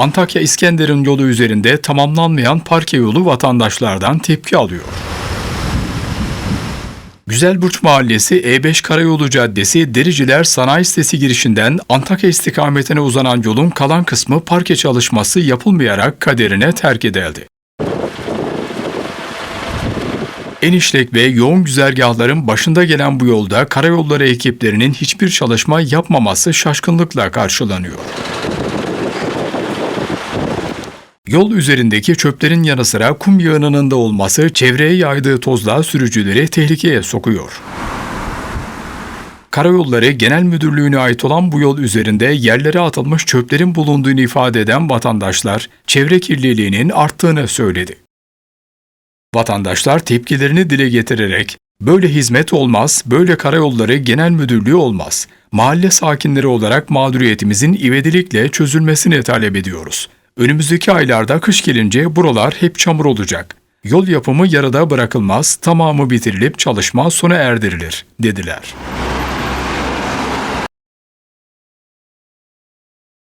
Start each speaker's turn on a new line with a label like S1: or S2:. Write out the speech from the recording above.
S1: Antakya İskenderun yolu üzerinde tamamlanmayan parke yolu vatandaşlardan tepki alıyor. Güzelburç Mahallesi E5 Karayolu Caddesi Dericiler Sanayi Sitesi girişinden Antakya istikametine uzanan yolun kalan kısmı parke çalışması yapılmayarak kaderine terk edildi. En işlek ve yoğun güzergahların başında gelen bu yolda karayolları ekiplerinin hiçbir çalışma yapmaması şaşkınlıkla karşılanıyor. Yol üzerindeki çöplerin yanı sıra kum yığınının da olması çevreye yaydığı tozla sürücüleri tehlikeye sokuyor. Karayolları Genel Müdürlüğü'ne ait olan bu yol üzerinde yerlere atılmış çöplerin bulunduğunu ifade eden vatandaşlar çevre kirliliğinin arttığını söyledi. Vatandaşlar tepkilerini dile getirerek böyle hizmet olmaz, böyle karayolları genel müdürlüğü olmaz. Mahalle sakinleri olarak mağduriyetimizin ivedilikle çözülmesini talep ediyoruz. Önümüzdeki aylarda kış gelince buralar hep çamur olacak. Yol yapımı yarıda bırakılmaz, tamamı bitirilip çalışma sona erdirilir, dediler.